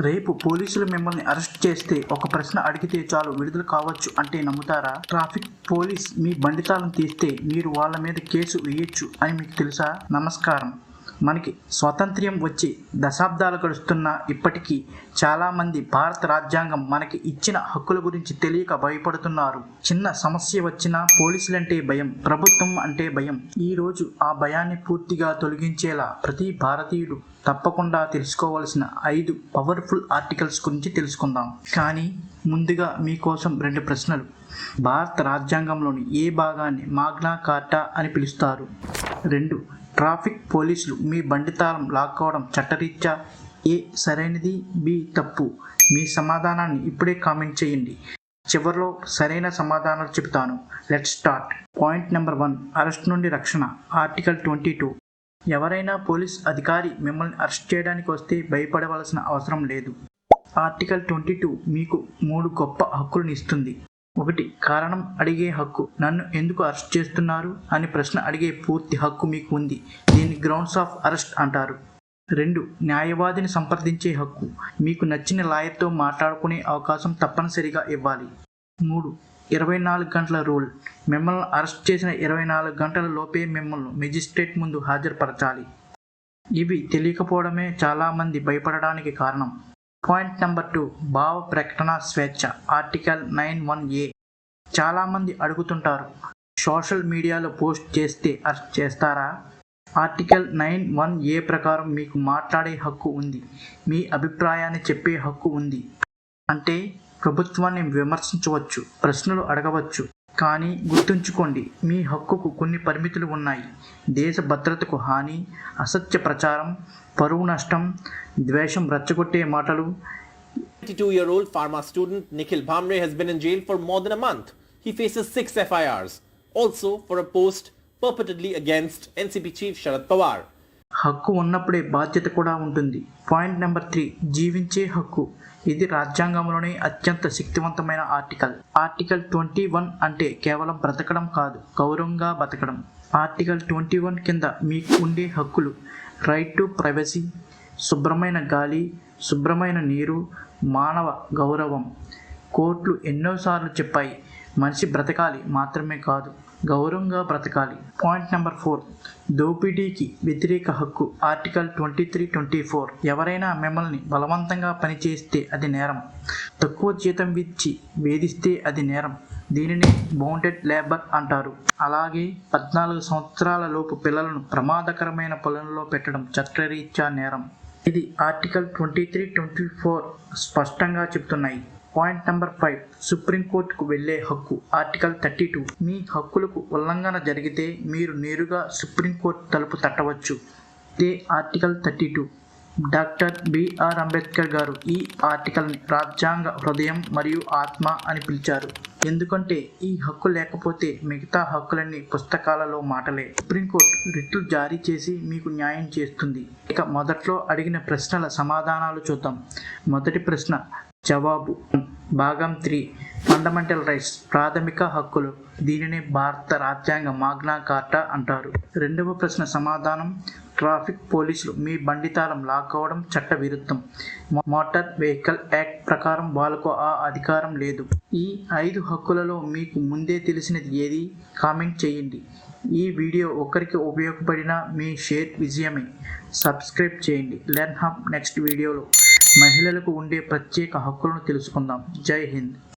రేపు పోలీసులు మిమ్మల్ని అరెస్ట్ చేస్తే ఒక ప్రశ్న అడిగితే చాలు విడుదల కావచ్చు అంటే నమ్ముతారా? ట్రాఫిక్ పోలీస్ మీ బండి తాళం తీస్తే మీరు వాళ్ళ మీద కేసు వేయొచ్చు అని మీకు తెలుసా? నమస్కారం. మనకి స్వాతంత్ర్యం వచ్చి దశాబ్దాలు గడుస్తున్న ఇప్పటికీ చాలామంది భారత రాజ్యాంగం మనకి ఇచ్చిన హక్కుల గురించి తెలియక భయపడుతున్నారు. చిన్న సమస్య వచ్చినా పోలీసులంటే భయం ప్రభుత్వం అంటే భయం. ఈరోజు ఆ భయాన్ని పూర్తిగా తొలగించేలా ప్రతి భారతీయుడు తప్పకుండా తెలుసుకోవాల్సిన ఐదు పవర్ఫుల్ ఆర్టికల్స్ గురించి తెలుసుకుందాం. కానీ ముందుగా మీకోసం రెండు ప్రశ్నలు. భారత రాజ్యాంగంలోని ఏ భాగాన్ని మాగ్నా కార్టా అని పిలుస్తారు? రెండు ట్రాఫిక్ పోలీసులు మీ బండి తాళం లాక్కోవడం చట్టరీత్యా? ఏ సరైనది? బి తప్పు. మీ సమాధానాన్ని ఇప్పుడే కామెంట్ చేయండి. చివరిలో సరైన సమాధానాలు చెబుతాను. Let start. Point number one arrest నుండి రక్షణ. Article twenty two. ఎవరైనా పోలీస్ అధికారి మిమ్మల్ని అరెస్ట్ చేయడానికి వస్తే భయపడవలసిన అవసరం లేదు. ఆర్టికల్ ట్వంటీ టూ మీకు మూడు గొప్ప హక్కులను ఇస్తుంది. ఒకటి కారణం అడిగే హక్కు. నన్ను ఎందుకు అరెస్ట్ చేస్తున్నారు? అని ప్రశ్న అడిగే పూర్తి హక్కు మీకు ఉంది. దీన్ని గ్రౌండ్స్ ఆఫ్ అరెస్ట్ అంటారు. రెండు న్యాయవాదిని సంప్రదించే హక్కు. మీకు నచ్చిన లాయర్తో మాట్లాడుకునే అవకాశం తప్పనిసరిగా ఇవ్వాలి. మూడు ఇరవై నాలుగు గంటల రూల్ మిమ్మల్ని అరెస్ట్ చేసిన ఇరవై నాలుగు గంటల లోపే మిమ్మల్ని మెజిస్ట్రేట్ ముందు హాజరుపరచాలి. ఇవి తెలియకపోవడమే చాలామంది భయపడడానికి కారణం. పాయింట్ నెంబర్ టూ భావ ప్రకటన స్వేచ్ఛ ఆర్టికల్ నైన్ వన్ ఏ చాలామంది అడుగుతుంటారు సోషల్ మీడియాలో పోస్ట్ చేస్తే అరెస్ట్ చేస్తారా? ఆర్టికల్ నైన్ వన్ ఏ ప్రకారం మీకు మాట్లాడే హక్కు ఉంది మీ అభిప్రాయాన్ని చెప్పే హక్కు ఉంది. అంటే ప్రభుత్వాన్ని విమర్శించవచ్చు ప్రశ్నలు అడగవచ్చు కానీ గుర్తుంచుకోండి మీ హక్కుకు కొన్ని పరిమితులు ఉన్నాయి. దేశ భద్రతకు హాని అసత్య ప్రచారం పరువు నష్టం ద్వేషం రెచ్చగొట్టే మాటలు. Student Nikhil Bhamre he's been jail for more month he faces six FIRs also for a post purportedly against NCP chief Sharad Pawar హక్కు ఉన్నప్పుడే బాధ్యత కూడా ఉంటుంది. పాయింట్ నెంబర్ త్రీ జీవించే హక్కు. ఇది రాజ్యాంగంలోనే అత్యంత శక్తివంతమైన ఆర్టికల్. ఆర్టికల్ ట్వంటీ వన్ అంటే కేవలం బ్రతకడం కాదు గౌరవంగా బతకడం. ఆర్టికల్ ట్వంటీ వన్ కింద మీకు ఉండే హక్కులు. రైట్ టు ప్రైవసీ శుభ్రమైన గాలి శుభ్రమైన నీరు మానవ గౌరవం. కోర్టులు ఎన్నోసార్లు చెప్పాయి మనిషి బ్రతకాలి మాత్రమే కాదు. గౌరవంగా బ్రతకాలి. పాయింట్ నెంబర్ ఫోర్ దోపిడీకి వ్యతిరేక హక్కు. Article twenty three twenty four ఎవరైనా మిమ్మల్ని బలవంతంగా పనిచేస్తే అది నేరం. తక్కువ జీతం ఇచ్చి వేధిస్తే అది నేరం. దీనిని బౌండెడ్ లేబర్ అంటారు. అలాగే పద్నాలుగు సంవత్సరాల లోపు పిల్లలను ప్రమాదకరమైన పనులలో పెట్టడం చట్టరీత్యా నేరం. ఇది article twenty three twenty four స్పష్టంగా చెప్తున్నాయి. పాయింట్ నెంబర్ ఫైవ్ సుప్రీంకోర్టుకు వెళ్ళే హక్కు ఆర్టికల్ థర్టీ టూ. మీ హక్కులకు ఉల్లంఘన జరిగితే మీరు నేరుగా సుప్రీంకోర్టు తలుపు తట్టవచ్చు. The article thirty two. Doctor B R Ambedkar గారు ఈ ఆర్టికల్ని రాజ్యాంగ హృదయం మరియు ఆత్మ అని పిలిచారు. ఎందుకంటే ఈ హక్కు లేకపోతే మిగతా హక్కులన్నీ పుస్తకాలలో మాటలే. సుప్రీంకోర్టు రిట్లు జారీ చేసి మీకు న్యాయం చేస్తుంది. ఇక మొదట్లో అడిగిన ప్రశ్నల సమాధానాలు చూద్దాం. మొదటి ప్రశ్న జవాబు. భాగం త్రీ. Fundamental rights. ప్రాథమిక హక్కులు. దీనిని భారత రాజ్యాంగ మాగ్నా కార్టా అంటారు. రెండవ ప్రశ్న సమాధానం. ట్రాఫిక్ పోలీసులు మీ బండి తాళం లాక్కోవడం చట్ట విరుద్ధం మోటార్ వెహికల్ యాక్ట్ ప్రకారం వాళ్ళకు ఆ అధికారం లేదు. ఈ ఐదు హక్కులలో మీకు ముందే తెలిసినది ఏది? కామెంట్ చేయండి. ఈ వీడియో ఒకరికి ఉపయోగపడిన మీ షేర్ విజయమే. సబ్స్క్రైబ్ చేయండి. లెర్న్ హబ్ నెక్స్ట్ వీడియోలో. మహిళలకు ఉండే ప్రత్యేక హక్కులను తెలుసుకుందాం. జై హింద్.